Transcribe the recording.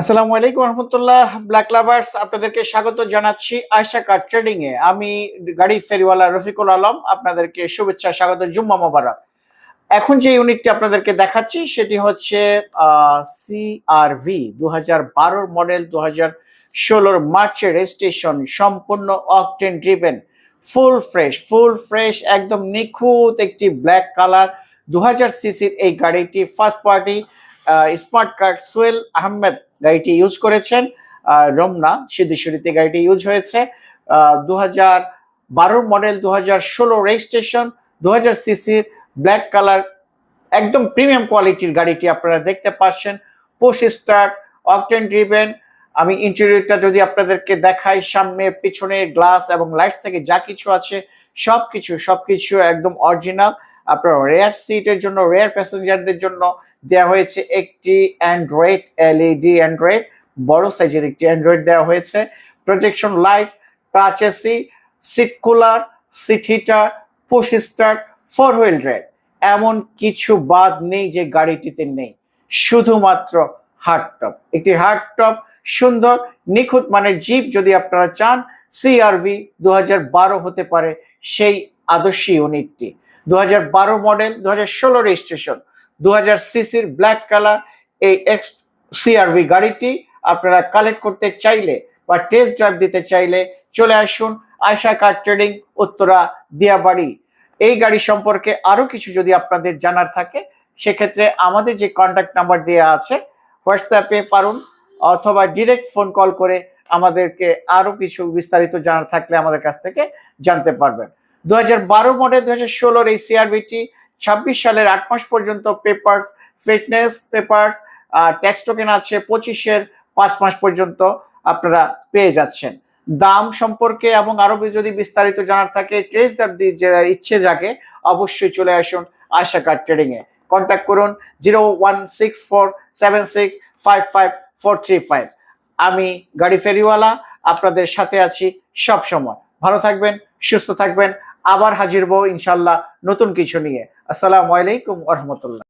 আসসালামু আলাইকুম রহমতুল্লাহ black lovers আপনাদেরকে স্বাগত জানাচ্ছি আয়সা কার ট্রেডিং এ। আমি গাড়ি ফেরিওয়ালা রফিকুল আলম, আপনাদেরকে শুভেচ্ছা, স্বাগত, জুম্মা মোবারক। এখন যে ইউনিটটি আপনাদেরকে দেখাচ্ছি, সেটি হচ্ছে সিআরভি দু হাজার বারোর মডেল দু হাজার ষোলোর মার্চের রেজিস্ট্রেশন সম্পূর্ণ octane driven full fresh full fresh একদম নিখুঁত একটি ব্ল্যাক কালার দু হাজার সিসির এই গাড়িটি first party smart card Soyel Ahmed গাড়িটি ইউজ করেছেন রমনা সিদ্ধেশ্বরীতে গাড়িটি ইউজ হয়েছে। দু হাজার মডেল দু হাজার ষোলো রেজিস্ট্রেশন দু হাজার সিসির ব্ল্যাক কালার একদম প্রিমিয়াম কোয়ালিটির গাড়িটি আপনারা দেখতে পাচ্ছেন। পোস্ট স্টার্ট অকটেন ড্রিভেন আমি ইন্টেরিয়রটা যদি আপনাদেরকে দেখাই, সামনে, পিছনে গ্লাস এবং লাইটস থেকে যা কিছু আছে সব কিছু সব কিছু একদম অরিজিনাল আপনার রেয়ার সিটের জন্য রেয়ার প্যাসেঞ্জারদের জন্য দেওয়া হয়েছে একটি অ্যান্ড্রয়েড এলইডি অ্যান্ড্রয়েড বড় সাইজের একটি অ্যান্ড্রয়েড দেওয়া হয়েছে। Projection light touch AC seat cooler seat heater push start four wheel drive এমন কিছু বাদ নেই যে গাড়িটিতে নেই। শুধুমাত্র হার্ড টপ একটি হার্ড টপ সুন্দর, নিখুঁত মানের জিপ যদি আপনারা চান সিআরভি দু হতে পারে সেই আদর্শী ইউনিটটি। দু মডেল দু হাজার ষোলো রেজিস্ট্রেশন দু হাজার সিসির ব্ল্যাক কালার এই এক্স সিআরভি গাড়িটি আপনারা কালেক্ট করতে চাইলে বা টেস্ট ড্রাইভ দিতে চাইলে চলে আসুন আয়সা কার ট্রেডিং উত্তরা দিয়াবাড়ি। এই গাড়ি সম্পর্কে আরও কিছু যদি আপনাদের জানার থাকে, সেক্ষেত্রে আমাদের যে কন্ট্যাক্ট নাম্বার দেওয়া আছে, হোয়াটসঅ্যাপে পারুন। অথবা ডিরেক্ট ফোন কল করে আমাদেরকে আরও কিছু বিস্তারিত জানার থাকলে আমাদের কাছ থেকে জানতে পারবেন। দু হাজার বারো মডেল দু হাজার ষোলোর এই সিআরবিটি ছাব্বিশ সালের আট মাস পর্যন্ত papers fitness papers tax token আছে, পঁচিশের পাঁচ মাস পর্যন্ত আপনারা পেয়ে যাচ্ছেন। দাম সম্পর্কে এবং আরও যদি বিস্তারিত জানার থাকে ট্রেস যে ইচ্ছে জাগে অবশ্যই চলে আসুন আশা কার ট্রেডিং এ। কন্ট্যাক্ট করুন zero one six four seven six five five four three five. আমি গাড়ি ফেরিওয়ালা, আপনাদের সাথে আছি সব সময়। ভালো থাকবেন, সুস্থ থাকবেন, আবার হাজির হব ইনশাল্লাহ নতুন কিছু নিয়ে। আসসালামু আলাইকুম রহমতুল্লাহ।